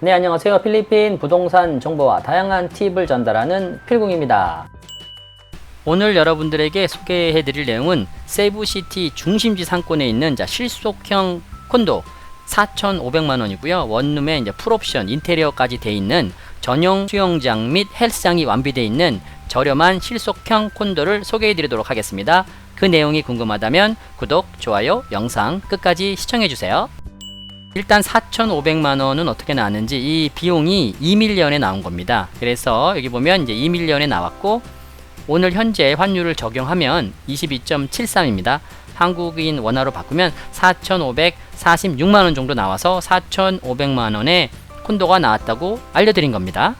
네, 안녕하세요. 필리핀 부동산 정보와 다양한 팁을 전달하는 필궁입니다. 오늘 여러분들에게 소개해 드릴 내용은 세부시티 중심지 상권에 있는 자, 실속형 콘도 4,500만 원이고요. 원룸에 이제 풀옵션 인테리어까지 돼 있는 전용 수영장 및 헬스장이 완비되어 있는 저렴한 실속형 콘도를 소개해 드리도록 하겠습니다. 그 내용이 궁금하다면 구독, 좋아요, 영상 끝까지 시청해 주세요. 일단 4,500만 원은 어떻게 나왔는지 이 비용이 2밀리언에 나온 겁니다. 그래서 여기 보면 이제 2밀리언에 나왔고 오늘 현재 환율을 적용하면 22.73입니다. 한국인 원화로 바꾸면 4,546만 원 정도 나와서 4,500만 원의 콘도가 나왔다고 알려드린 겁니다.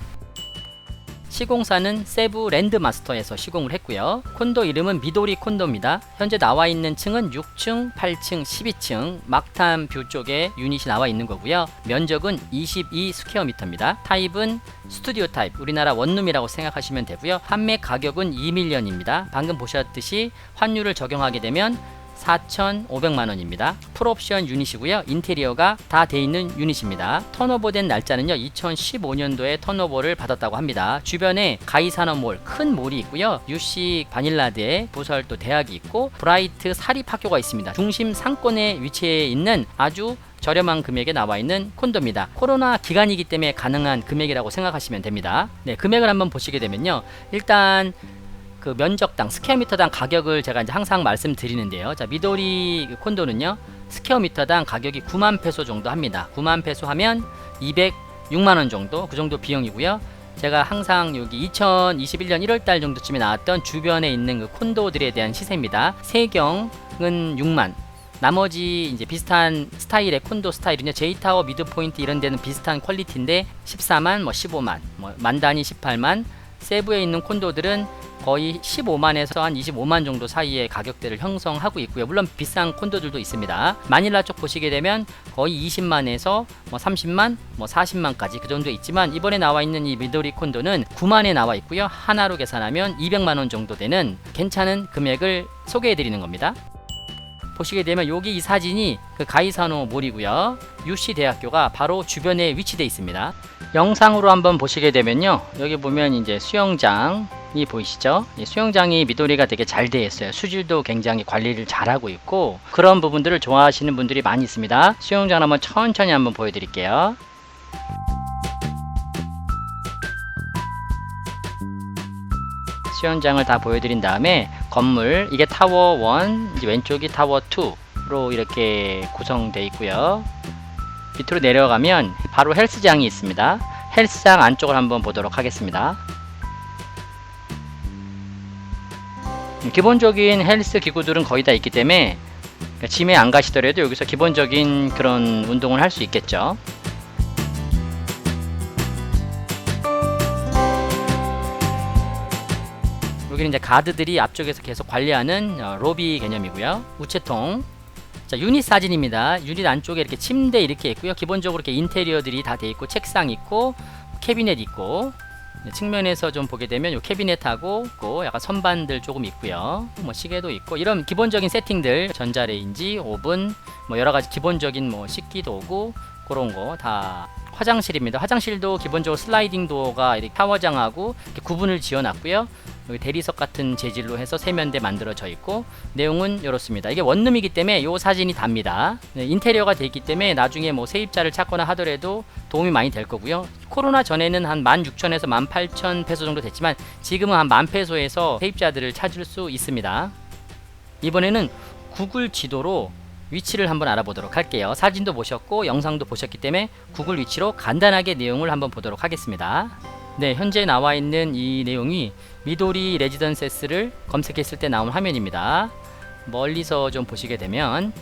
시공사는 세부 랜드마스터에서 시공을 했고요. 콘도 이름은 미도리 콘도입니다. 현재 나와 있는 층은 6층, 8층, 12층 막탄 뷰 쪽에 유닛이 나와 있는 거고요. 면적은 22 스퀘어미터입니다. 타입은 스튜디오 타입, 우리나라 원룸이라고 생각하시면 되고요. 판매 가격은 2밀리언입니다. 방금 보셨듯이 환율을 적용하게 되면 4,500만 원입니다. 풀옵션 유닛이고요. 인테리어가 다 돼 있는 유닛입니다. 턴오버 된 날짜는요. 2015년도에 턴오버를 받았다고 합니다. 주변에 가이산업몰 큰 몰이 있고요. UC 바닐라드에 부설 또 대학이 있고 브라이트 사립학교가 있습니다. 중심 상권에 위치해 있는 아주 저렴한 금액에 나와 있는 콘도입니다. 코로나 기간이기 때문에 가능한 금액이라고 생각하시면 됩니다. 네, 금액을 한번 보시게 되면요. 일단 그 면적당 스퀘어미터당 가격을 제가 이제 항상 말씀드리는데요. 자 미도리 그 콘도는요 스퀘어미터당 가격이 9만 페소 정도 합니다. 9만 페소 하면 206만 원 정도 그 정도 비용이고요. 제가 항상 여기 2021년 1월달 정도쯤에 나왔던 주변에 있는 그 콘도들에 대한 시세입니다. 세경은 6만, 나머지 이제 비슷한 스타일의 콘도 스타일은요 제이타워 미드포인트 이런 데는 비슷한 퀄리티인데 14만 뭐 15만 뭐 만단위 18만 세부에 있는 콘도들은 거의 15만에서 한 25만 정도 사이의 가격대를 형성하고 있고요. 물론 비싼 콘도들도 있습니다. 마닐라 쪽 보시게 되면 거의 20만에서 뭐 30만, 뭐 40만까지 그 정도 있지만 이번에 나와 있는 이 미도리 콘도는 9만에 나와 있고요. 하나로 계산하면 200만 원 정도 되는 괜찮은 금액을 소개해 드리는 겁니다. 보시게 되면 여기 이 사진이 그 가이사노 몰이고요. UC 대학교가 바로 주변에 위치되어 있습니다. 영상으로 한번 보시게 되면요. 여기 보면 이제 수영장 이 보이시죠? 이 수영장이 미도리가 되게 잘 되어 있어요. 수질도 굉장히 관리를 잘하고 있고 그런 부분들을 좋아하시는 분들이 많이 있습니다. 수영장 한번 천천히 한번 보여드릴게요. 수영장을 다 보여드린 다음에 건물 이게 타워 1 이제 왼쪽이 타워 2로 이렇게 구성되어 있고요. 밑으로 내려가면 바로 헬스장이 있습니다. 헬스장 안쪽을 한번 보도록 하겠습니다. 기본적인 헬스 기구들은 거의 다 있기 때문에 그러니까 짐에 안 가시더라도 여기서 기본적인 그런 운동을 할 수 있겠죠 여기는 이제 가드들이 앞쪽에서 계속 관리하는 어, 로비 개념이고요. 우체통. 자, 유닛 사진입니다. 유닛 안쪽에 이렇게 침대 이렇게 있고요. 기본적으로 이렇게 인테리어들이 다 돼 있고 책상 있고 캐비넷 있고 네, 측면에서 좀 보게 되면 요 캐비넷하고 있고 약간 선반들 조금 있고요. 뭐 시계도 있고 이런 기본적인 세팅들 전자레인지, 오븐, 뭐 여러 가지 기본적인 뭐 식기 도구 그런 거 다 화장실입니다. 화장실도 기본적으로 슬라이딩 도어가 이렇게 샤워장하고 이렇게 구분을 지어 놨고요. 여기 대리석 같은 재질로 해서 세면대 만들어져 있고 내용은 이렇습니다. 이게 원룸이기 때문에 이 사진이 답니다. 네, 인테리어가 돼 있기 때문에 나중에 뭐 세입자를 찾거나 하더라도 도움이 많이 될 거고요. 코로나 전에는 한 16,000에서 18,000 페소 정도 됐지만 지금은 한만 페소에서 세입자들을 찾을 수 있습니다. 이번에는 구글 지도로 위치를 한번 알아보도록 할게요. 사진도 보셨고 영상도 보셨기 때문에 구글 위치로 간단하게 내용을 한번 보도록 하겠습니다. 네, 현재 나와 있는 이 내용이 미도리 레지던세스를 검색했을 때 나온 화면입니다. 멀리서 좀 보시게 되면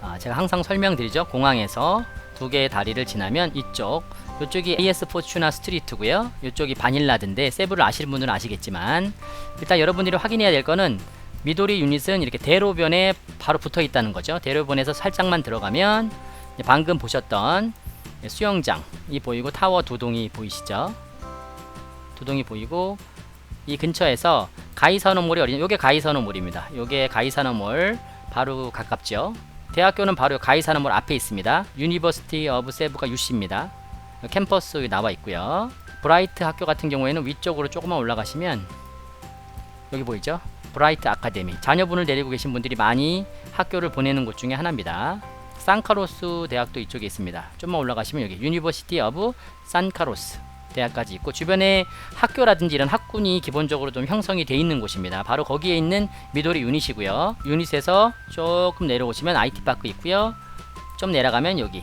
아, 제가 항상 설명드리죠. 공항에서 두 개의 다리를 지나면 이쪽 이쪽이 AS 포추나 스트리트고요. 이쪽이 바닐라드인데 세부를 아시는 분들은 아시겠지만 일단 여러분들이 확인해야 될 거는 미도리 유닛은 이렇게 대로변에 바로 붙어 있다는 거죠. 대로변에서 살짝만 들어가면 방금 보셨던 수영장이 보이고 타워 두 동이 보이시죠? 두 동이 보이고 이 근처에서 가이선호몰이 어린 요게 가이선호몰입니다. 요게 가이선호몰 바로 가깝죠. 대학교는 바로 가이사나몰 앞에 있습니다. 유니버시티 오브 세부가 UC입니다. 캠퍼스 나와 있고요. 브라이트 학교 같은 경우에는 위쪽으로 조금만 올라가시면 여기 보이죠? 브라이트 아카데미. 자녀분을 데리고 계신 분들이 많이 학교를 보내는 곳 중에 하나입니다. 산카로스 대학도 이쪽에 있습니다. 좀만 올라가시면 여기 유니버시티 오브 산카로스 대학까지 있고 주변에 학교라든지 이런 학군이 기본적으로 좀 형성이 돼 있는 곳입니다. 바로 거기에 있는 미도리 유닛이고요. 유닛에서 조금 내려오시면 IT 파크 있고요. 좀 내려가면 여기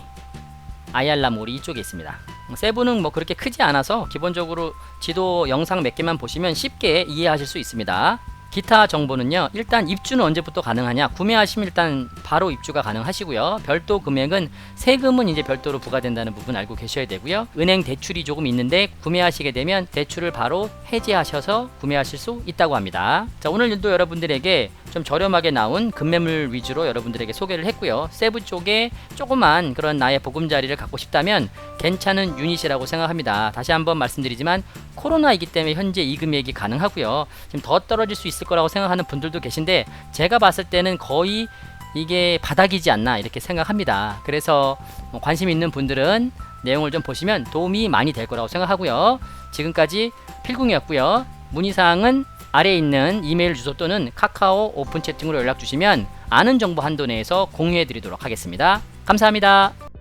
아얄라몰이 이쪽에 있습니다. 세부는 뭐 그렇게 크지 않아서 기본적으로 지도 영상 몇 개만 보시면 쉽게 이해하실 수 있습니다. 기타 정보는요. 일단 입주는 언제부터 가능하냐? 구매하시면 일단 바로 입주가 가능하시고요. 별도 금액은 세금은 이제 별도로 부과된다는 부분 알고 계셔야 되고요. 은행 대출이 조금 있는데 구매하시게 되면 대출을 바로 해지하셔서 구매하실 수 있다고 합니다. 자, 오늘도 여러분들에게 좀 저렴하게 나온 급매물 위주로 여러분들에게 소개를 했고요. 세부 쪽에 조그만 그런 나의 보금자리를 갖고 싶다면 괜찮은 유닛이라고 생각합니다. 다시 한번 말씀드리지만 코로나이기 때문에 현재 이 금액이 가능하고요. 지금 더 떨어질 수 있을 거라고 생각하는 분들도 계신데 제가 봤을 때는 거의 이게 바닥이지 않나 이렇게 생각합니다. 그래서 뭐 관심 있는 분들은 내용을 좀 보시면 도움이 많이 될 거라고 생각하고요. 지금까지 필궁이었고요. 문의사항은 아래에 있는 이메일 주소 또는 카카오 오픈 채팅으로 연락 주시면 아는 정보 한도 내에서 공유해 드리도록 하겠습니다. 감사합니다.